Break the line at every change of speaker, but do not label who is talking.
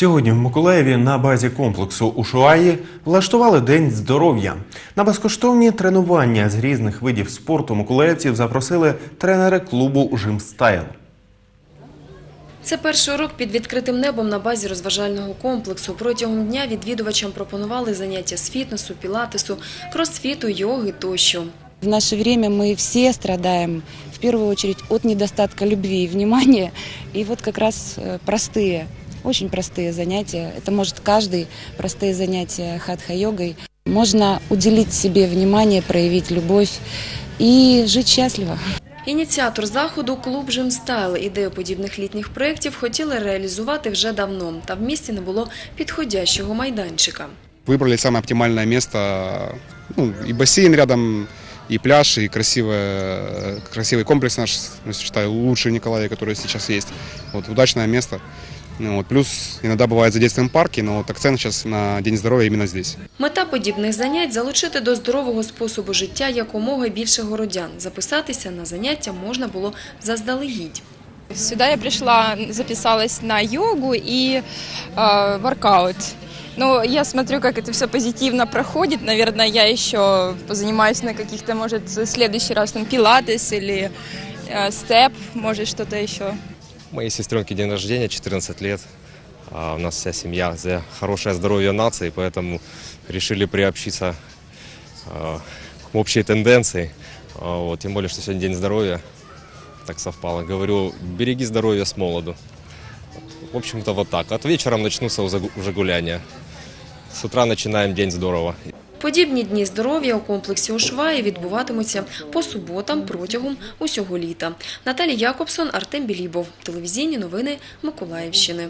Сьогодні в Миколаєві на базі комплексу Ушуаї влаштували День здоров'я. На безкоштовні тренування з різних видів спорту миколаївців запросили тренери клубу «Жимстайл».
Це перший урок під відкритим небом на базі розважального комплексу. Протягом дня відвідувачам пропонували заняття з фітнесу, пілатесу, кросфіту, йоги тощо.
В наше время мы все страдаем, в первую очередь, от недостатка любви и внимания. И вот как раз э, простые, очень простые занятия, это может каждый, простые занятия хатха-йогой. Можно уделить себе внимание, проявить любовь и жить счастливо.
Ініціатор заходу клуб «Жимстайл». Ідею подібних літніх проєктів хотіли реалізувати вже давно, та в місті не було підходящого майданчика.
Выбрали самое оптимальное место, ну, и бассейн рядом, и пляж, и красивое, красивый комплекс наш, я считаю, лучший Николая, который сейчас есть. Вот, удачное место. Ну, вот, плюс иногда бывает задействуем парки, но вот акцент сейчас на День здоровья именно здесь.
Мета подібних занять – залучити до здорового способу життя якомога більше городян. Записатися на заняття можна було заздалегідь.
Сюда я пришла, записалась на йогу и э, воркаут. Ну, я смотрю, как это все позитивно проходит. Наверное, я еще позанимаюсь на каких-то, может, в следующий раз там пилатес или э, степ, может, что-то еще.
Моей сестренке день рождения, 14 лет. А у нас вся семья за хорошее здоровье нации, поэтому решили приобщиться а, к общей тенденции. А, Вот, тем более, что сегодня день здоровья. Так совпало. Говорю, береги здоровье с молоду. В общем-то, вот так. От вечера начнутся уже гуляния. С утра начинаем день здорово.
Подібні дні здоров'я у комплексі Ошваї відбуватимуться по суботам протягом усього літа. Наталія Якобсон, Артем Білібов. Телевізійні новини Миколаївщини.